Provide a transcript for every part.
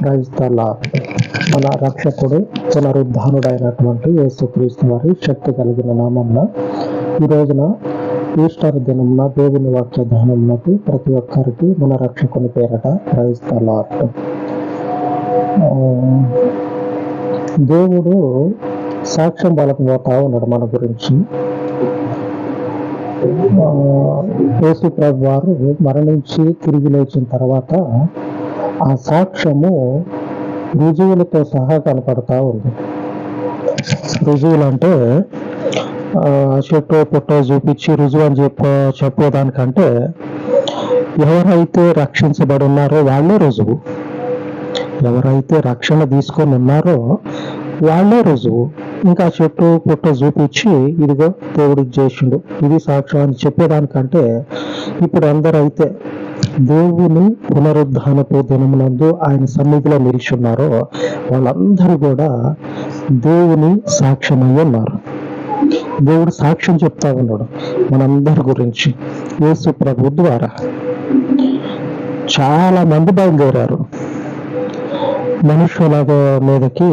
క్రైస్తల మన రక్షకుడు పునరుద్ధానుడైనటువంటి యేసుక్రీస్తు వారి శక్తి కలిగిన నామంన ఈ రోజున ఈస్టర్ దినంన దేవుని వాక్య ధ్యానంకి ప్రతి ఒక్కరికి మన రక్షకుని పేరట క్రైస్తల దేవుడు సాక్ష్యం పలకపోతా ఉన్నాడు మన గురించి. ఆ, యేసు ప్రభు వారు మరణించి తిరిగి లేచిన తర్వాత ఆ సాక్ష్యము రుజువులతో సహా కనపడతా ఉంది. రుజువులు అంటే ఆ, చెట్టో పుట్టో చూపించి రుజువు అని చెప్ప చెప్పేదానికంటే ఎవరైతే రక్షించబడి ఉన్నారో వాళ్ళే రుజువు ఎవరైతే రక్షణ తీసుకొని ఉన్నారో వాళ్ళే రుజువు ఇంకా చెట్టు పుట్ట చూపించి ఇదిగో దేవుడికి చేసిండు. ఇది సాక్ష్యం అని చెప్పేదానికంటే ఇప్పుడు అందరైతే దేవుని పునరుద్ధానపు దినమునందు ఆయన సన్నిధిలో నిలిచున్నారో వాళ్ళందరూ కూడా దేవుని సాక్ష్యమై ఉన్నారు. దేవుడు సాక్ష్యం చెప్తా ఉన్నాడు మనందరి గురించి. యేసు ప్రభు ద్వారా చాలా మంది బయలుదేరారు. మనుషుల మీదకి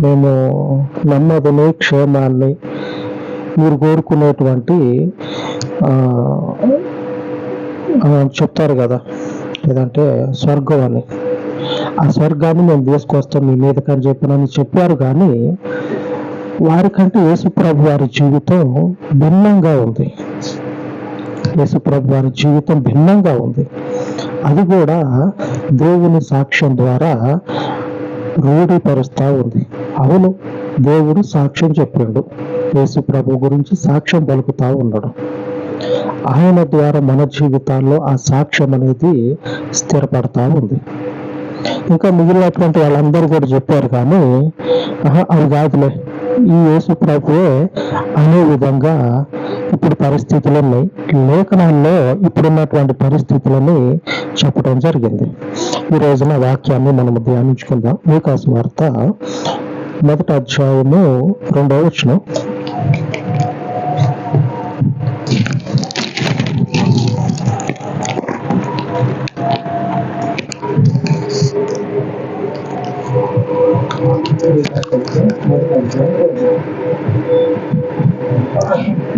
మేము నెమ్మదిని క్షేమాన్ని మీరు కోరుకునేటువంటి ఆ, చెప్తారు కదా. ఏదంటే స్వర్గం అని. ఆ స్వర్గాన్ని మేము తీసుకొస్తాం మీ మీదకి అని చెప్పినని చెప్పారు కానీ వారికంటే యేసుప్రభు వారి జీవితం భిన్నంగా ఉంది. యేసుప్రభు వారి జీవితం భిన్నంగా ఉంది. అది కూడా దేవుని సాక్ష్యం ద్వారా రూఢీపరుస్తూ ఉంది. అవును దేవుడు సాక్ష్యం చెప్పాడు. యేసుప్రభు గురించి సాక్ష్యం పలుకుతా ఉన్నాడు. ఆయన ద్వారా మన జీవితాల్లో ఆ సాక్ష్యం అనేది స్థిరపడతా ఉంది. ఇంకా మిగిలినటువంటి వాళ్ళందరూ కూడా చెప్పారు కానీ అవి కాదులే. ఈ యేసు ప్రభువే అనే విధంగా ఇప్పుడు పరిస్థితులు ఉన్నాయి. లేఖనాల్లో ఇప్పుడున్నటువంటి పరిస్థితులని చెప్పడం జరిగింది. ఈ రోజున వాక్యాన్ని మనం ధ్యానించుకుందాం. మీకు వార్త మొదటి అధ్యాయము రెండవ వచ్చిన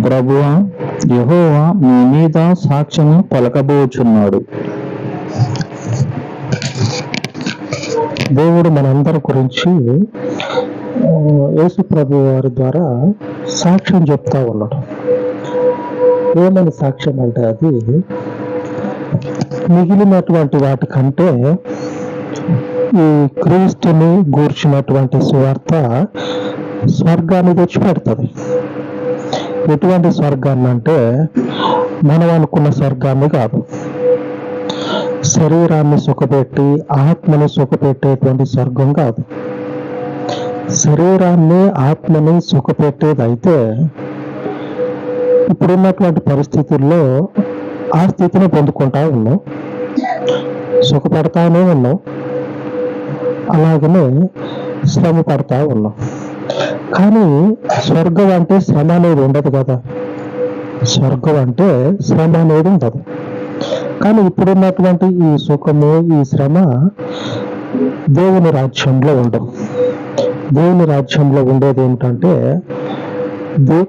ప్రభువా యహోవా మీ మీద సాక్ష్యము పలకబోచున్నాడు. దేవుడు మనందరి గురించి యేసు ప్రభు వారి ద్వారా సాక్ష్యం చెప్తా ఉన్నాడు. ఏమని సాక్ష్యం అంటే అది మిగిలినటువంటి వాటికంటే క్రీస్తుని గూర్చినటువంటి సువార్త స్వర్గాన్ని తెచ్చిపెడుతుంది. ఎటువంటి స్వర్గాన్ని అంటే మనం అనుకున్న స్వర్గాన్ని కాదు. శరీరాన్ని సుఖపెట్టి ఆత్మని సుఖపెట్టేటువంటి స్వర్గం కాదు. శరీరాన్ని ఆత్మని సుఖపెట్టేది అయితే ఇప్పుడున్నటువంటి పరిస్థితుల్లో ఆ స్థితిని పొందుకుంటా ఉన్నాం. సుఖపడతానే ఉన్నాం. అలాగనే శ్రమ పడతా ఉన్నాం. కానీ స్వర్గం అంటే శ్రమ అనేది ఉండదు కదా. స్వర్గం అంటే శ్రమ అనేది ఉండదు. కానీ ఇప్పుడున్నటువంటి ఈ సుఖము ఈ శ్రమ దేవుని రాజ్యంలో ఉండవు దేవుని రాజ్యంలో ఉండేది ఏంటంటే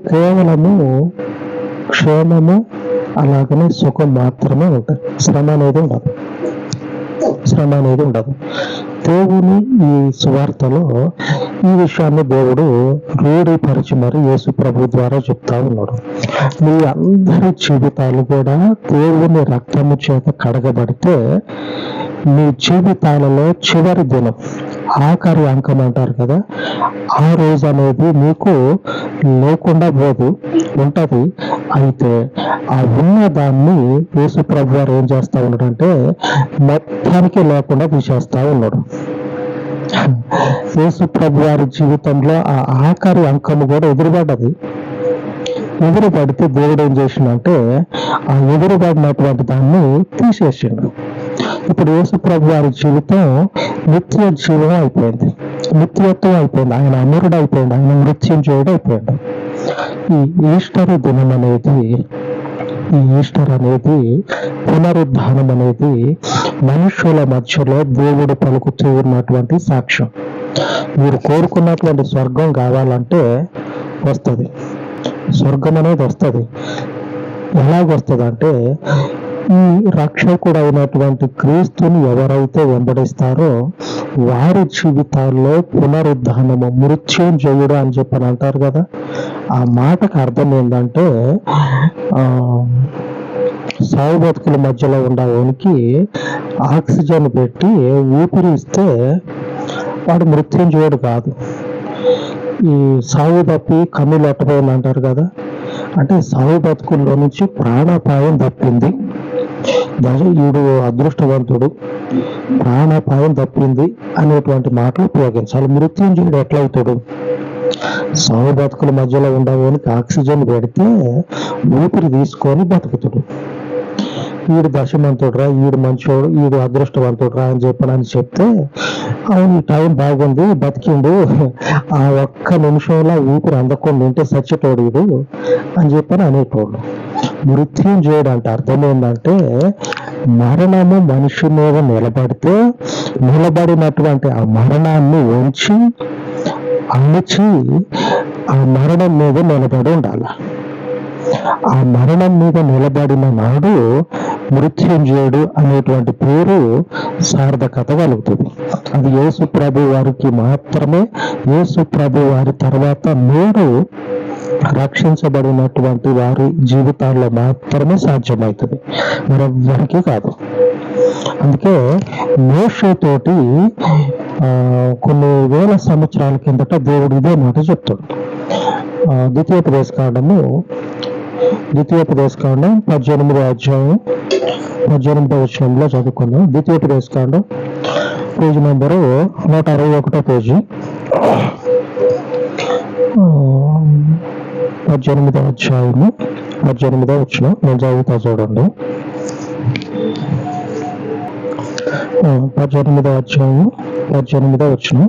కేవలము క్షేమము అలాగనే సుఖం మాత్రమే ఉంటుంది. శ్రమ అనేది ఉండదు. శ్రమ అనేది ఉండదు. దేవుని ఈ సువార్తలో ఈ విషయాన్ని దేవుడు రూఢిపరిచి మరి యేసు ప్రభు ద్వారా చెప్తా ఉన్నాడు. మీ అందరి జీవితాలు కూడా దేవుని రక్తము చేత కడగబడితే మీ జీవితాలలో చివరి దినం ఆఖరి అంకం అంటారు కదా ఆ రోజు అనేది మీకు లేకుండా పోదు ఉంటది. అయితే ఆ ఉన్న దాన్ని యేసు ప్రభు వారు ఏం చేస్తా ఉన్నాడంటే మొత్తానికి లేకుండా తీసేస్తా ఉన్నాడు. యేసు ప్రభు వారి జీవితంలో ఆ ఆఖరి అంకము కూడా ఎదురుపడ్డది. ఎదురు పడితే దేవుడు ఏం చేసిండంటే ఆ ఎదురుపడినటువంటి దాన్ని తీసేసిండు. ఇప్పుడు యేసు ప్రభు వారి జీవితం నిత్య జీవం అయిపోయింది. నిత్యత్వం అయిపోయింది. ఆయన అమరుడు అయిపోయింది ఆయన మృత్యుంజయుడు అయిపోయాడు. ఈ ఈస్టర్ దినం అనేది ఈ ఈస్టర్ అనేది పునరుద్ధానం అనేది మనుషుల మధ్యలో దేవుడు పలుకుతూ ఉన్నటువంటి సాక్ష్యం. మీరు కోరుకున్నటువంటి స్వర్గం కావాలంటే వస్తుంది. స్వర్గం అనేది వస్తుంది. ఎలాగొస్తుంది అంటే ఈ రక్షకుడు అయినటువంటి క్రీస్తుని ఎవరైతే వెంబడిస్తారో వారి జీవితాల్లో పునరుద్ధానము చేయుడు అని చెప్పని అంటారు కదా. ఆ మాటకు అర్థం ఏంటంటే ఆ, సాగు బతుకుల మధ్యలో ఉండవనికి ఆక్సిజన్ పెట్టి ఊపిరి ఇస్తే వాడు మృత్యుంజయుడు కాదు. ఈ సాగు తప్పి కన్నులు అట్టపోయింది అంటారు కదా. అంటే సాగు బతుకుల్లో నుంచి ప్రాణాపాయం తప్పింది. ఈడు అదృష్టవంతుడు. ప్రాణాపాయం తప్పింది అనేటువంటి మాటలు ఉపయోగించాలి. మృత్యుంజయుడు ఎట్లవుతాడు? సాగు బతుకుల మధ్యలో ఉండవని ఆక్సిజన్ పెడితే ఊపిరి తీసుకొని బతుకుతాడు. ఈడు దశమంతుడురా ఈడు మంచోడు ఈడు అదృష్టవంతుడురా అని చెప్పనని చెప్తే అవును ఈ టైం బాగుంది బతికిండు. ఆ ఒక్క నిమిషంలో ఊపిరి అందకుండా ఉంటే సచ్చేటోడు ఈడు అని చెప్పని అనేటోళ్ళు. మృత్యుంజయుడు అంటే అర్థం ఏంటంటే మరణము మనిషి మీద నిలబడితే నిలబడినటువంటి ఆ మరణాన్ని ఉంచి అణిచి ఆ మరణం మీద నిలబడి ఉండాలి. ఆ మరణం మీద నిలబడిన నాడు మృత్యుంజయుడు అనేటువంటి పేరు సార్థకత కలుగుతుంది. అది యేసు ప్రభు వారికి మాత్రమే యేసు ప్రభు వారి తర్వాత మీరు రక్షించబడినటువంటి వారి జీవితాల్లో మాత్రమే సాధ్యమవుతుంది. మరెవ్వరికీ కాదు. అందుకే మోషతోటి ఆ, కొన్ని వేల సంవత్సరాల కిందట దేవుడు ఇదే మాట చెప్తాడు. ఆ, ద్వితీయోపదేశ కాండము ద్వితీయోపదేశకాండం పద్దెనిమిదో అధ్యాయం పద్దెనిమిదో వచనంలో చదువుకుందాం. ద్వితీయోపదేశకాండం పేజీ నెంబరు నూట అరవై ఒకటో పేజీ. ఆ, పద్దెనిమిదో అధ్యాయము పద్దెనిమిదో వచ్చిన నేను చదువుతా చూడండి. ఆ, పద్దెనిమిదో అధ్యాయము పద్దెనిమిదో వచ్చిన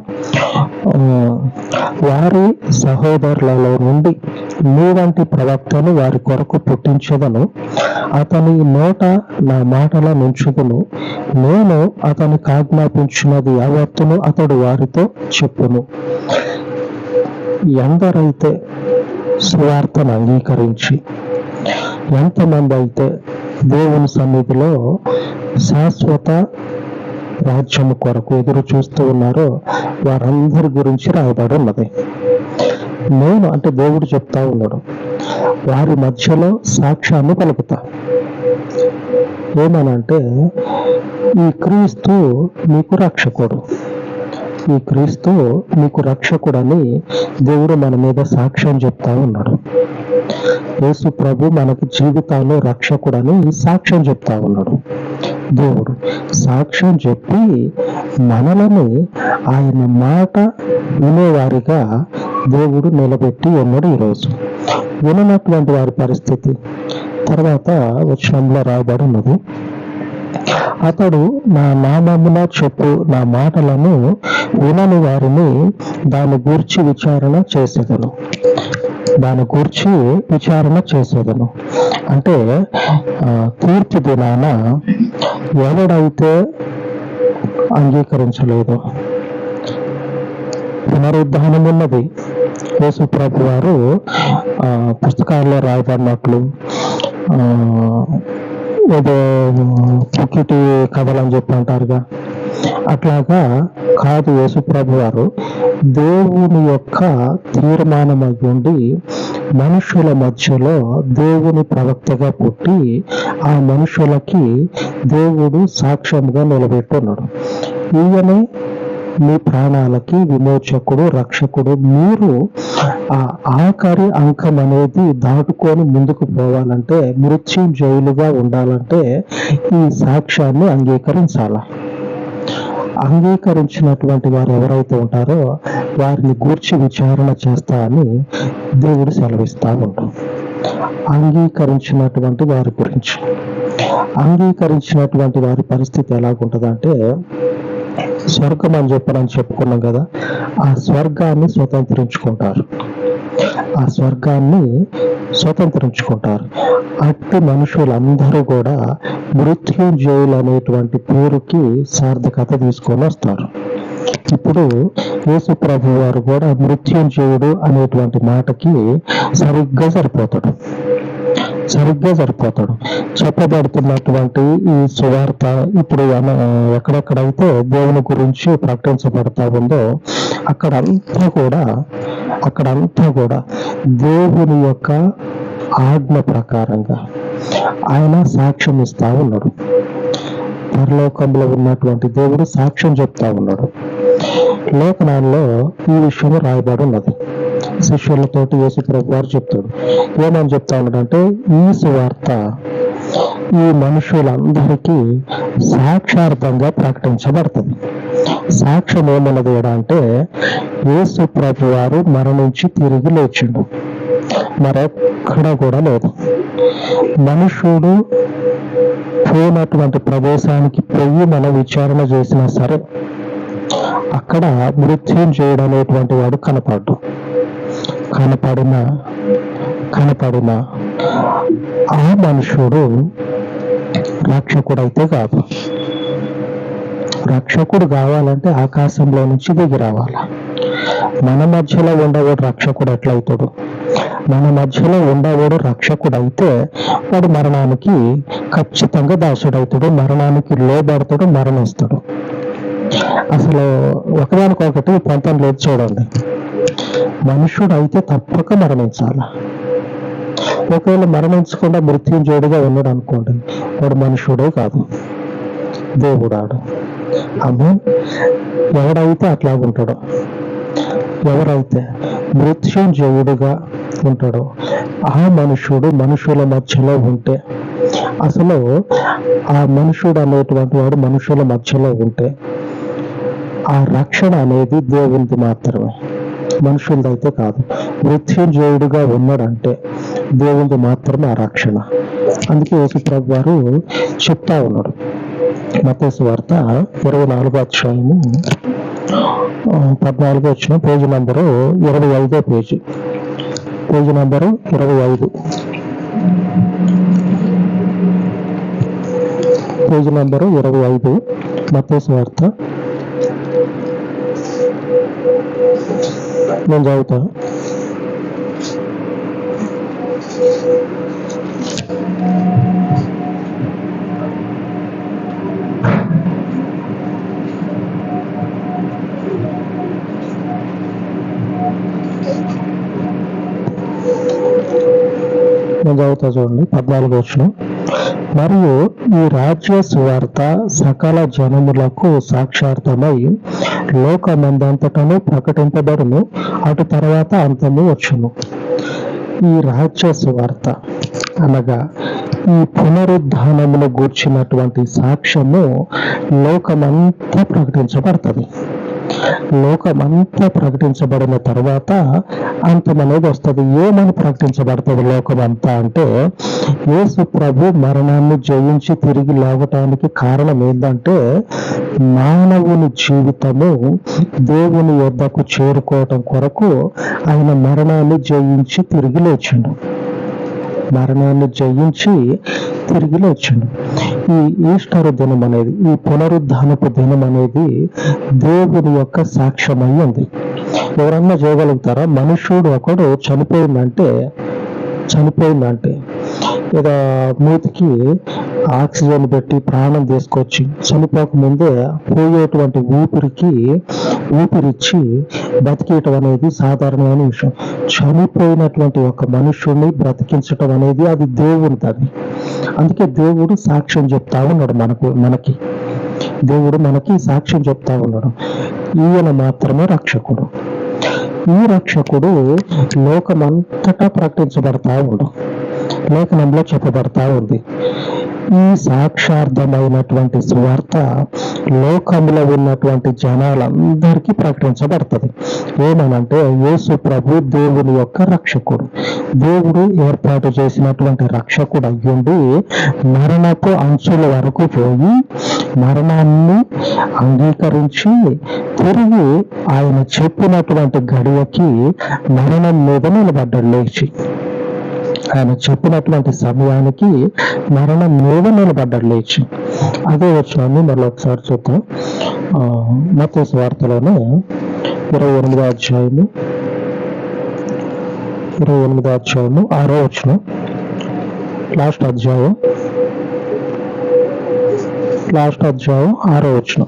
వారి సహోదరులలో నుండి నీ వంటి ప్రవక్తను వారి కొరకు పుట్టించదను. అతని నోట నా మాటల నుంచుకును నేను అతనికి ఆజ్ఞాపించినది యావత్తును అతడు వారితో చెప్పును. ఎందరైతే సువార్తను అంగీకరించి ఎంతమంది అయితే దేవుని సన్నిధిలో శాశ్వత రాజ్యము కొరకు ఎదురు చూస్తూ ఉన్నారో వారందరి గురించి రాయబడి ఉన్నది. నేను అంటే దేవుడు చెప్తా ఉన్నాడు వారి మధ్యలో సాక్ష్యాన్ని పలుకుతా. ఏమనంటే ఈ క్రీస్తు మీకు రక్షకుడు ఈ క్రీస్తు మీకు రక్షకుడని దేవుడు మన మీద సాక్ష్యం చెప్తా ఉన్నాడు. యేసు ప్రభు మనకు జీవితాల్లో రక్షకుడని సాక్ష్యం చెప్తా ఉన్నాడు. దేవుడు సాక్ష్యం చెప్పి మనలని ఆయన మాట వినేవారిగా దేవుడు నిలబెట్టి ఉన్నాడు ఈరోజు. విననటువంటి వారి పరిస్థితి. తర్వాత వచనంలో రాయబడి ఉన్నది. అతడు నా నామమున చెప్పు నా మాటలను వినని వారిని దాని గూర్చి విచారణ చేసేదను. దాని గూర్చి విచారణ చేసేదను. అంటే ఆ, తీర్పు దినాన ఎవడైతే అంగీకరించలేదు పునరుద్ధానం ఉన్నది యేసుప్రభు వారు పుస్తకాల్లో రాయబడినట్లు ఏదో పుక్కిటి కథలు అని చెప్పి అంటారుగా. అట్లాగా కాదు యేసుప్రభు వారు దేవుని యొక్క తీర్మానమై ఉండి మనుషుల మధ్యలో దేవుని ప్రవక్తగా పుట్టి ఆ మనుషులకి దేవుడు సాక్ష్యంగా నిలబెట్టున్నాడు. ఈయనే మీ ప్రాణాలకి విమోచకుడు రక్షకుడు. మీరు ఆ ఆఖరి అంకం అనేది దాటుకొని ముందుకు పోవాలంటే మృత్యుంజయులుగా ఉండాలంటే ఈ సాక్ష్యాన్ని అంగీకరించాల? అంగీకరించినటువంటి వారు ఎవరైతే ఉంటారో వారిని గూర్చి విచారణ చేస్తా అని దేవుడు సెలవిస్తా ఉంటాం అంగీకరించినటువంటి వారి గురించి. అంగీకరించినటువంటి వారి పరిస్థితి ఎలాగుంటుందంటే స్వర్గం అని చెప్పనని చెప్పుకున్నాం కదా ఆ స్వర్గాన్ని స్వతంత్రించుకుంటారు. ఆ స్వర్గాన్ని స్వతంత్రించుకుంటారు. అట్టి మనుషులందరూ కూడా మృత్యుంజయులు అనేటువంటి పేరుకి సార్థకత తీసుకొని వస్తారు. ఇప్పుడు యేసు ప్రభు వారు కూడా మృత్యుంజయుడు అనేటువంటి మాటకి సరిగ్గా సరిపోతాడు. సరిగ్గా సరిపోతాడు. చెప్పబడుతున్నటువంటి ఈ సువార్త ఇప్పుడు ఎక్కడెక్కడైతే దేవుని గురించి ప్రకటించబడతా ఉందో అక్కడంతా కూడా అక్కడంతా కూడా దేవుని యొక్క ఆజ్ఞ ప్రకారంగా ఆయన సాక్ష్యం ఇస్తా ఉన్నాడు. పరలోకంలో ఉన్నటువంటి దేవుడు సాక్ష్యం చెప్తా ఉన్నాడు. లేఖనాల్లో ఈ విషయం రాయబడి ఉన్నది. శిష్యులతోటి యేసు ప్రభు వారు చెప్తాడు ఏమని చెప్తా ఉన్నాడంటే ఈ సువార్త ఈ మనుషులందరికీ సాక్షార్థంగా ప్రకటించబడుతుంది. సాక్ష్యం ఏమన్నది అంటే యేసు ప్రభు వారు మరణించి తిరిగి లేచిండు. మరెక్కడ కూడా లేదు. మనుషుడు పోయినటువంటి ప్రదేశానికి పోయి మనం విచారణ చేసినా సరే అక్కడ మృత్యుం చేయడం అనేటువంటి వాడు కనపడ్డు. కనపడిన కనపడిన ఆ మనుషుడు రక్షకుడైతే కాదు. రక్షకుడు కావాలంటే ఆకాశంలో నుంచి దిగి రావాలి. మన మధ్యలో ఉండవాడు రక్షకుడు ఎట్లయితాడు? మన మధ్యలో ఉండవాడు రక్షకుడు అయితే వాడు మరణానికి ఖచ్చితంగా దాసుడవుతాడు మరణానికి లోబడతాడు మరణిస్తాడు. అసలు ఒకదానికొకటి పొంతం లేదు చూడండి. మనుషుడు అయితే తప్పక మరణించాల? ఒకవేళ మరణించకుండా మృత్యుంజయుడిగా ఉన్నాడు అనుకోండి వాడు మనుషుడే కాదు దేవుడాడు. అమ్మో! ఎవడైతే అట్లా ఉంటాడో ఎవరైతే మృత్యుంజయుడిగా ఉంటాడో ఆ మనుషుడు మనుషుల మధ్యలో ఉంటే అసలు ఆ మనుషుడు అనేటువంటి వాడు మనుషుల మధ్యలో ఉంటే ఆ రక్షణ అనేది దేవునిది మాత్రమే. మనుషులదైతే కాదు. మృత్యుంజయుడుగా ఉన్నాడంటే దేవునికి మాత్రమే ఆ రక్షణ అందుకే యేసుప్రభు వారు చెప్తా ఉన్నాడు. మతేసు వార్త ఇరవై నాలుగో అధ్యాయము ఆ, పద్నాలుగు వచ్చిన పేజీ నంబరు ఇరవై ఐదో పేజీ. పేజీ నంబరు ఇరవై ఐదు. పేజీ నంబరు ఇరవై ఐదు మతేసు వార్త నేను చదువుతా. నేను చదువుతా చూడండి పద్నాలుగు వచ్చిన. మరియు ఈ రాజ్య సువార్త సకల జనములకు సాక్షార్థమై లోకమందంతటను ప్రకటింపబడును. అటు తర్వాత అంతము వచ్చును. ఈ రహస్య సువార్త అనగా ఈ పునరుద్ధానమును గూర్చినటువంటి సాక్ష్యము లోకమంతా ప్రకటించబడుతుంది. లోకమంతా ప్రకటించబడిన తర్వాత అంతం అనేది వస్తుంది. ఏమని ప్రకటించబడుతుంది లోకమంతా అంటే యేసు ప్రభు మరణాన్ని జయించి తిరిగి లేవటానికి కారణం ఏంటంటే మానవుని జీవితము దేవుని యొద్దకు చేరుకోవటం కొరకు ఆయన మరణాన్ని జయించి తిరిగి లేచిండు. మరణాన్ని జయించి తిరిగి లేచిండు. ఈ ఈస్టర్ దినం అనేది ఈ పునరుద్ధానపు దినం అనేది దేవుని యొక్క సాక్ష్యమై ఉంది. ఎవరన్నా చేయగలుగుతారా? మనుషుడు ఒకడు చనిపోయిందంటే చనిపోయిందంటే. లేదా మూతికి ఆక్సిజన్ పెట్టి ప్రాణం తీసుకొచ్చి చనిపోక ముందే పోయేటువంటి ఊపిరికి ఊపిరిచ్చి బతికేయటం అనేది సాధారణమైన విషయం. చనిపోయినటువంటి ఒక మనుషుడిని బ్రతికించటం అనేది అది దేవునిది అది అందుకే దేవుడు సాక్ష్యం చెప్తా ఉన్నాడు మనకు మనకి. దేవుడు మనకి సాక్ష్యం చెప్తా ఉన్నాడు. ఈయన మాత్రమే రక్షకుడు. ఈ రక్షకుడు లోకమంతటా ప్రకటించబడతా ఉండు. లేఖనంలో చెప్పబడతా ఉంది. ఈ సాక్షార్థమైనటువంటి సువార్త లోకంలో ఉన్నటువంటి జనాలందరికీ ప్రకటించబడుతుంది. ఏమనంటే యేసు ప్రభు దేవుని యొక్క రక్షకుడు. దేవుడు ఏర్పాటు చేసినటువంటి రక్షకుడు అయ్యుండి మరణపు అంచుల వరకు పోయి మరణాన్ని అంగీకరించి తిరిగి ఆయన చెప్పినటువంటి గడియకి మరణం మీద నిలబడ్డాడు లేచి. ఆయన చెప్పినటువంటి సమయానికి మరణం మీద నిలబడ్డాడు లేచి. అదే వచ్చినాన్ని మళ్ళీ ఒకసారి చూద్దాం. మత వార్తలోనే ఇరవై ఎనిమిదో అధ్యాయము ఇరవై ఎనిమిదో అధ్యాయము ఆరో వచ్చిన లాస్ట్ అధ్యాయం లాస్ట్ అధ్యాయం ఆరో వచ్చిన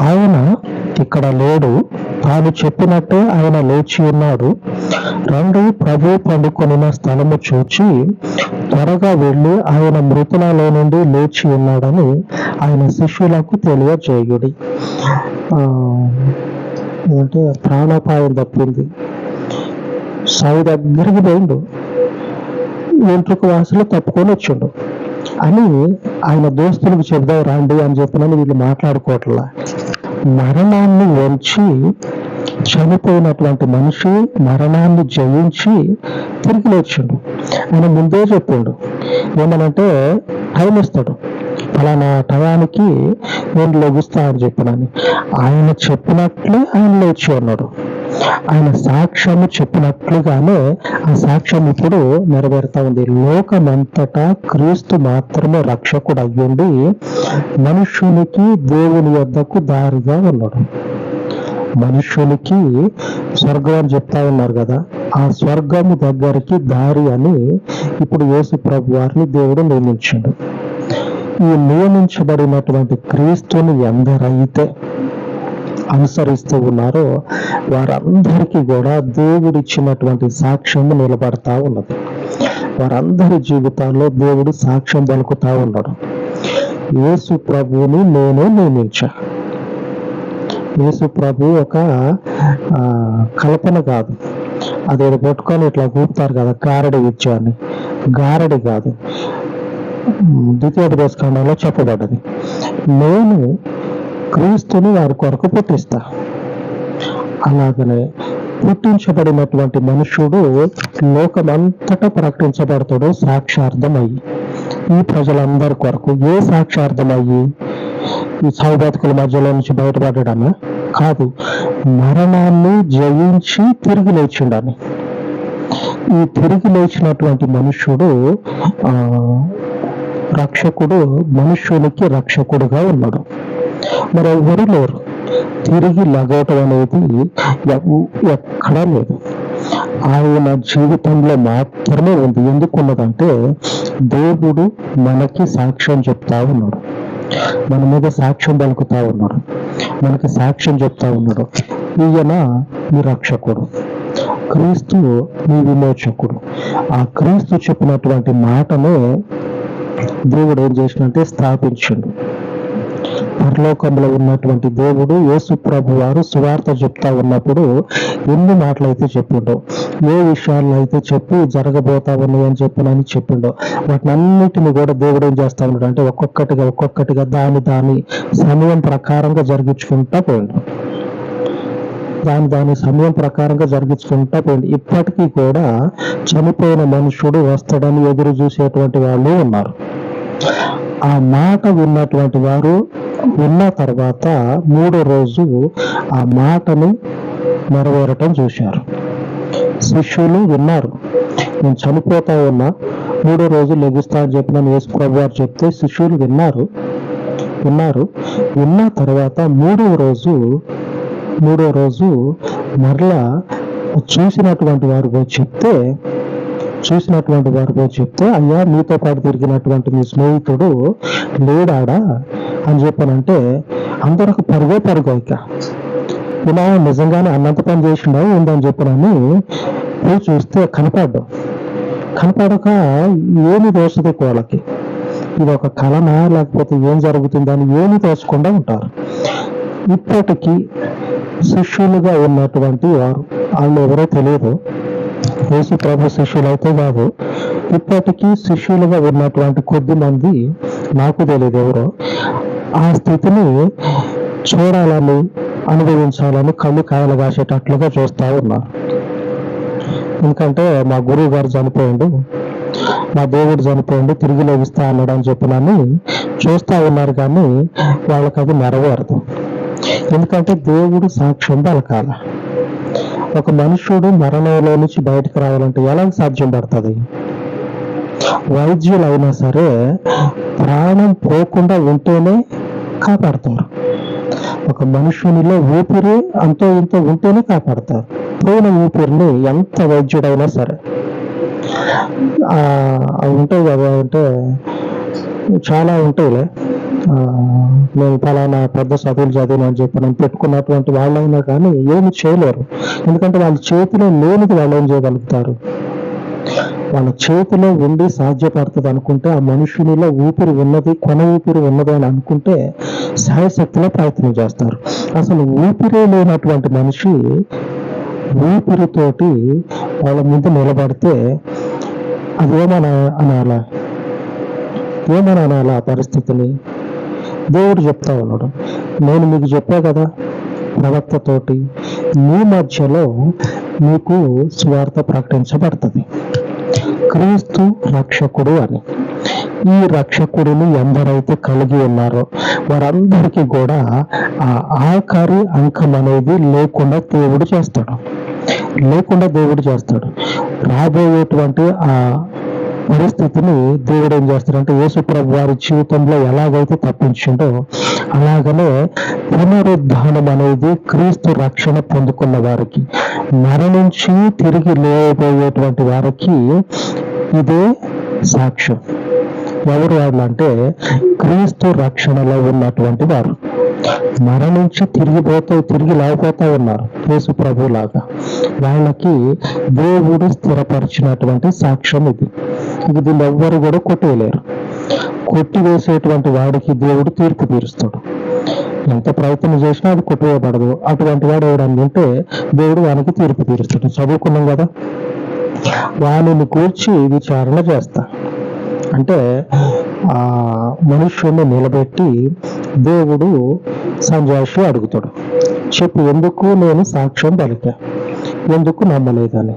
ఆయన ఇక్కడ లేడు. తాను చెప్పినట్టే ఆయన లేచి ఉన్నాడు. రెండు ప్రభు పండుకొనిన స్థలము చూచి త్వరగా వెళ్ళి ఆయన మృతులలో నుండి లేచి ఉన్నాడని ఆయన శిష్యులకు తెలియజేయుడి. ఆ, అంటే ప్రాణాపాయం తప్పింది. సాయి దగ్గరికి పోయిండు. వెంట్రుక వాసులు తప్పుకొని వచ్చిండు. అని ఆయన దోస్తులకు చెప్దాం రండి అని చెప్పినని వీళ్ళు మాట్లాడుకోవట్లా. మరణాన్ని వంచి చనిపోయినటువంటి మనిషి మరణాన్ని జయించి తిరిగి లేచిండు. ఆయన ముందే చెప్పాడు ఏమనంటే టైం ఇస్తాడు ఫలానా టయానికి నేను లెగుస్తా అని చెప్పినని. ఆయన చెప్పినట్లే ఆయన లేచి ఉన్నాడు. ఆయన సాక్ష్యము చెప్పినట్లుగానే ఆ సాక్ష్యం ఇప్పుడు నెరవేరుతా ఉంది. లోకమంతటా క్రీస్తు మాత్రమే రక్షకుడు అయ్యుండి మనుష్యునికి దేవుని యొద్దకు దారిగా ఉన్నాడు. మనుష్యునికి స్వర్గం అని చెప్తా ఉన్నారు కదా. ఆ స్వర్గము దగ్గరికి దారి అని ఇప్పుడు యేసు ప్రభు వారిని దేవుడు నియమించాడు. ఈ నియమించబడినటువంటి క్రీస్తుని ఎందరైతే అనుసరిస్తూ ఉన్నారో వారందరికీ కూడా దేవుడిచ్చినటువంటి సాక్ష్యము నిలబడతా ఉన్నది. వారందరి జీవితాల్లో దేవుడు సాక్ష్యం పలుకుతా ఉన్నాడు. యేసు ప్రభువుని నేను నియమించా. యేసు ప్రభు ఒక ఆ, కల్పన కాదు. అదేదో పట్టుకొని ఇట్లా కూపుతారు కదా గారడి విద్య అని గారడి కాదు. ద్వితీయ ద్వితీయోపదేశ ఖండంలో చెప్పబడ్డది. నేను క్రీస్తుని వారి కొరకు పుట్టిస్తా. అలాగనే పుట్టించబడినటువంటి మనుష్యుడు లోకమంతటా ప్రకటించబడతాడు సాక్షార్థమయ్యి ఈ ప్రజలందరి కొరకు ఏ సాక్షార్థం అయ్యి ఈ సాగు మధ్యలో నుంచి బయటపడడమే కాదు మరణాన్ని జయించి తిరిగి లేచిండని. ఈ తిరిగి లేచినటువంటి మనుష్యుడు ఆ రక్షకుడు మనుష్యునికి రక్షకుడుగా ఉన్నాడు. మరెవ్వరూ లేరు. తిరిగి లగవటం అనేది ఎక్కడా లేదు. ఆయన జీవితంలో మాత్రమే ఉంది. ఎందుకు ఉన్నదంటే దేవుడు మనకి సాక్ష్యం చెప్తా ఉన్నాడు. మన మీద సాక్ష్యం పలుకుతా ఉన్నాడు. మనకి సాక్ష్యం చెప్తా ఉన్నాడు. ఈయన మీ రక్షకుడు. క్రీస్తు మీ విమోచకుడు. ఆ క్రీస్తు చెప్పినటువంటి మాటనే దేవుడు ఏం చేసినంటే స్థాపించిండు. పరలోకంలో ఉన్నటువంటి దేవుడు యేసు ప్రభు వారు సువార్త చెప్తా ఉన్నప్పుడు ఎన్ని మాటలు అయితే చెప్పిండో ఏ విషయాలు అయితే చెప్పి జరగబోతా ఉన్నాయి అని చెప్పినని చెప్పిండో వాటిని అన్నిటిని కూడా దేవుడు ఏం చేస్తా ఉన్నాడు అంటే ఒక్కొక్కటిగా ఒక్కొక్కటిగా దాని దాని సమయం ప్రకారంగా జరిగించుకుంటా పోయిండు. దాని దాని సమయం ప్రకారంగా జరిగించుకుంటా పోయింది ఇప్పటికీ కూడా చనిపోయిన మనుషుడు వస్తాడని ఎదురు చూసేటువంటి వాళ్ళు ఉన్నారు. ఆ మాట విన్నటువంటి వారు విన్న తర్వాత మూడో రోజు ఆ మాటను నెరవేరటం చూశారు. శిష్యులు విన్నారు నేను చనిపోతా ఉన్నా మూడో రోజు లెగుస్తా అని చెప్పిన యేసు ప్రభు వారు చెప్తే శిష్యులు విన్నారు విన్నారు. విన్న తర్వాత మూడో రోజు మూడో రోజు మరలా చూసినటువంటి వారు చెప్తే చూసినటువంటి వారు చెప్తే అయ్యా మీతో పాటు తిరిగినటువంటి మీ స్నేహితుడు లేడాడా? అని చెప్పానంటే అందరూ పరుగో పరుగో ఇక. ఇలా నిజంగానే అన్నంత పని చేసిండా? ఉందని చెప్పనని పోయి చూస్తే కనపడ్డాం. కనపడక ఏమి దోషది వాళ్ళకి ఇది ఒక కళనా లేకపోతే ఏం జరుగుతుందని ఏమి తోచకుండా ఉంటారు. ఇప్పటికీ శిష్యులుగా ఉన్నటువంటి వారు వాళ్ళు ఎవరో తెలియదు. యేసు ప్రభు శిష్యులైతే కాదు ఇప్పటికీ శిష్యులుగా ఉన్నటువంటి కొద్ది మంది నాకు తెలియదు ఎవరో ఆ స్థితిని చూడాలని అనుభవించాలని కళ్ళు కాయలు కాసేటట్లుగా చూస్తా ఉన్నారు ఎందుకంటే మా గురువు గారు చనిపోయిండు మా దేవుడు చనిపోయిండు తిరిగి లేవిస్తా అన్నాడు అని చెప్పినని చూస్తా ఉన్నారు కానీ వాళ్ళకి అది నెరవేరదు ఎందుకంటే దేవుడు సాక్ష్యం పలకాల. ఒక మనుషుడు మరణంలో నుంచి బయటకు రావాలంటే ఎలా సాధ్యం పడుతుంది? వైద్యులు అయినా సరే ప్రాణం పోకుండా ఉంటేనే కాపాడతారు. ఒక మనుషునిలో ఊపిరి అంతో ఇంత ఉంటేనే కాపాడతారు. పోయిన ఊపిరిని ఎంత వైద్యుడైనా సరే. ఆ, అవి ఉంటాయి కదా అంటే చాలా ఉంటాయిలే. నేను ఫలానా పెద్ద చదువులు చదివిన అని చెప్పి నేను పెట్టుకున్నటువంటి వాళ్ళైనా కానీ ఏమి చేయలేరు. ఎందుకంటే వాళ్ళ చేతిలో లేనిది వాళ్ళు ఏం చేయగలుగుతారు? వాళ్ళ చేతిలో ఉండి సాధ్యపడుతుంది అనుకుంటే ఆ మనుషునిలో ఊపిరి ఉన్నది కొన ఊపిరి ఉన్నది అని అనుకుంటే సహాయశక్తిలో ప్రయత్నం చేస్తారు. అసలు ఊపిరే లేనటువంటి మనిషి ఊపిరితోటి వాళ్ళ ముందు నిలబడితే అదేమన అనాలా? ఏమని అనాలి ఆ పరిస్థితిని? దేవుడు చెప్తా ఉన్నాడు. నేను మీకు చెప్పా కదా ప్రవక్తతోటి మీ మధ్యలో మీకు స్వార్థ ప్రకటించబడుతుంది. క్రీస్తు రక్షకుడు అని. ఈ రక్షకుడిని ఎందరైతే కలిగి ఉన్నారో వారందరికీ కూడా ఆ ఆకారి అంకం అనేది లేకుండా దేవుడు చేస్తాడు. లేకుండా దేవుడు చేస్తాడు. రాబోయేటువంటి ఆ పరిస్థితిని దేవుడు ఏం చేస్తాడంటే యేసుప్రభు వారి జీవితంలో ఎలాగైతే తప్పించిండో అలాగనే పునరుద్ధానం అనేది క్రీస్తు రక్షణ పొందుకున్న వారికి మరణించి తిరిగి లేబోయేటువంటి వారికి ఇదే సాక్ష్యం. ఎవరు వాళ్ళు అంటే క్రీస్తు రక్షణలో ఉన్నటువంటి వారు. మరణించి తిరిగిపోతూ తిరిగి లేకపోతా ఉన్నారు. యేసు ప్రభు లాగా వాళ్ళకి దేవుడు స్థిరపరిచినటువంటి సాక్ష్యం ఇది. ఇది దీన్ని ఎవ్వరు కూడా కొట్టేయలేరు. కొట్టివేసేటువంటి వాడికి దేవుడు తీర్పు తీరుస్తాడు. ఎంత ప్రయత్నం చేసినా అది కొట్టివేయబడదు అటువంటి వాడు ఎవడని ఉంటే దేవుడు వానికి తీర్పు తీరుస్తాడు. చదువుకున్నాం కదా? వానిని కూర్చి విచారణ చేస్తా. అంటే ఆ మనుష్యుని నిలబెట్టి దేవుడు సంజాషి అడుగుతాడు. చెప్పు ఎందుకు నేను సాక్ష్యం పలికా? ఎందుకు నమ్మలేదని?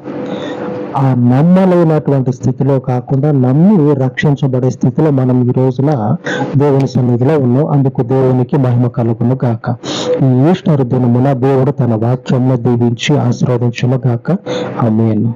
ఆ నమ్మలేనటువంటి స్థితిలో కాకుండా నమ్మి రక్షించబడే స్థితిలో మనం ఈ రోజున దేవుని సన్నిధిలో ఉన్నాం. అందుకు దేవునికి మహిమ కలుగును గాక. ఈ ఈస్టర్ దినమున దేవుడు తన వాక్యంలో దీవించి ఆశీర్వదించును గాక. ఆమెను.